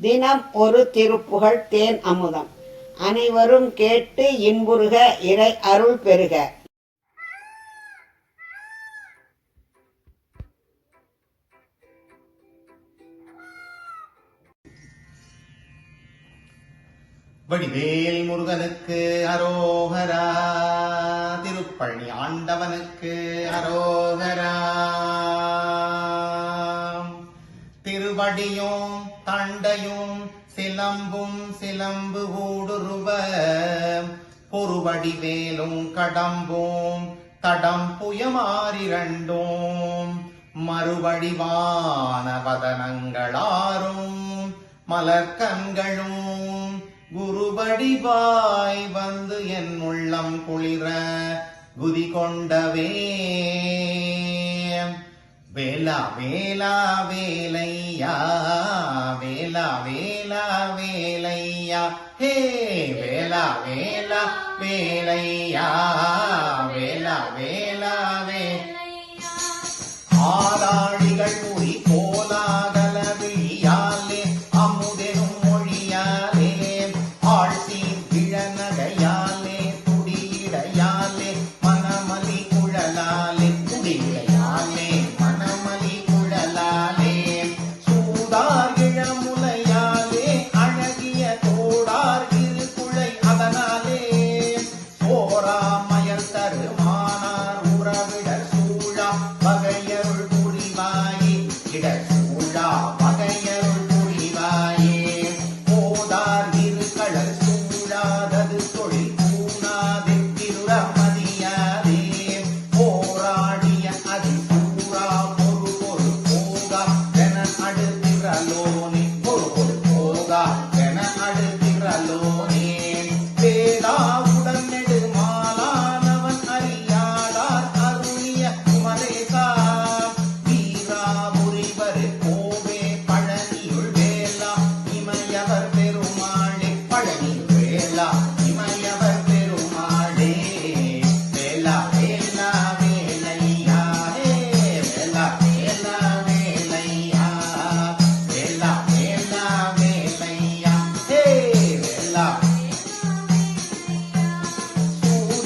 தினம் ஒரு திருப்புகழ் தேன் அமுதம். அனைவரும் கேட்டு இன்புறுக இறை அருள் பெறுக. வடிவேல் முருகனுக்கு அரோகரா திருப்பழனி ஆண்டவனுக்கு அரோகரா. திருவடியும் தண்டையும் சிலம்பும் சிலம்பு ஊடுருவ. பொறுவடி வேலும் கடம்பும் தடம் புயமாறிரண்டும். மறுவடிவான வதனங்களாரும் மலர்கண்களும் குருபடிவாய் வந்து என் உள்ளம் குளிர குதி கொண்டவே. வேலா வேலா வேலை வேலா வேலா வேலையா ஹே வேலா வேலா வேலையா வேலா வேலா வே algo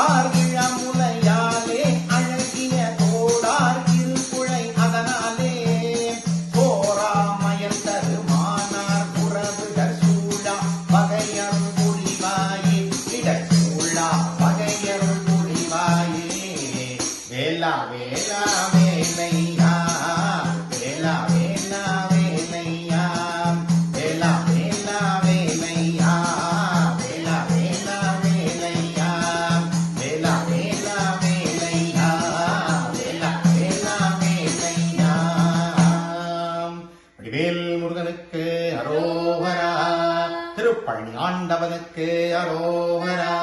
guitarra. ஆண்டவனுக்கு அரோகரா